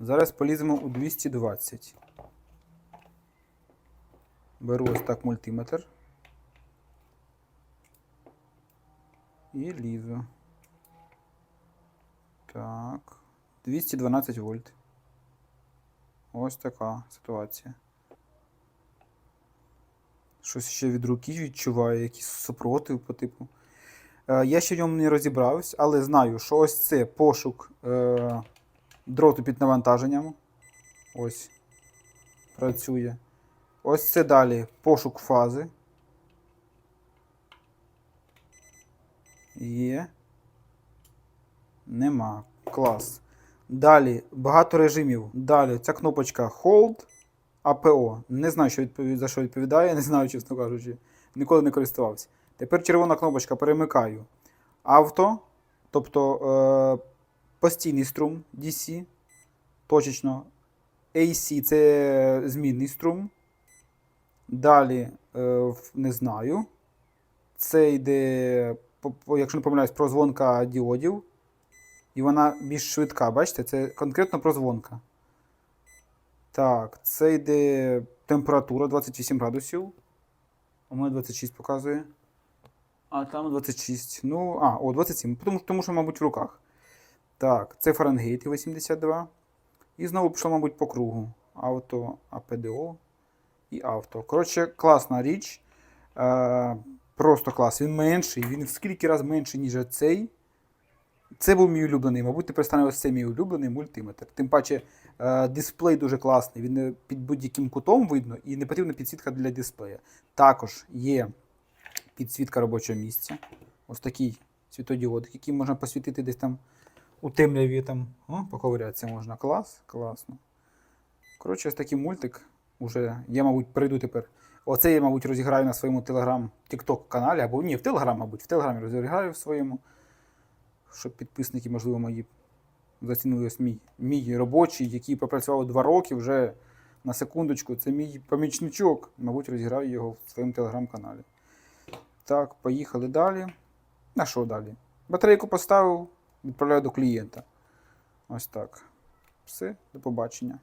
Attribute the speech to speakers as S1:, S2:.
S1: Зараз поліземо у 220. Беру ось так мультиметр. І лізу. Так. 212 вольт. Ось така ситуація. Щось ще від руки відчуваю, якийсь супротив по типу. Е, я ще в ньому не розібрався, але знаю, що ось це пошук е, дроту під навантаженням. Ось. Працює. Ось це далі пошук фази. Є. Нема. Клас. Далі багато режимів. Далі ця кнопочка Hold APO. Не знаю, що відповідь, за що відповідає, не знаю, чесно кажучи. Ніколи не користувався. Тепер червона кнопочка перемикаю. Авто, тобто е, постійний струм DC. Точечно. AC це змінний струм. Далі, е, не знаю. Це йде, якщо не помиляюсь, прозвонка діодів. І вона більш швидка, бачите? Це конкретно прозвонка. Так, це йде температура 28 градусів. У мене 26 показує. А там 26. Ну, а, о, 27. Тому, тому що, мабуть, в руках. Так, це Фаренгейт 82. І знову пішло, мабуть, по кругу. Авто, АПДО і авто. Коротше, класна річ. Е, просто клас. Він менший, він в скільки разів менший, ніж цей. Це був мій улюблений. Мабуть, тепер стане ось цей мій улюблений мультиметр. Тим паче, е, дисплей дуже класний. Він е, під будь-яким кутом видно і не потрібна підсвітка для дисплея. Також є підсвітка робочого місця. Ось такий світодіод, який можна посвітити десь там у темряві там. О, поковирятися можна. Клас, класно. Коротше, ось такий мультик. Уже я, мабуть, перейду тепер. Оце я, мабуть, розіграю на своєму телеграм тікток каналі або ні, в Телеграм, мабуть, в Телеграмі розіграю в своєму. Щоб підписники, можливо, мої зацінили ось мій, мій робочий, який пропрацював два роки вже на секундочку. Це мій помічничок. Мабуть, розіграю його в своєму телеграм-каналі. Так, поїхали далі. А що далі? Батарейку поставив, відправляю до клієнта. Ось так. Все, до побачення.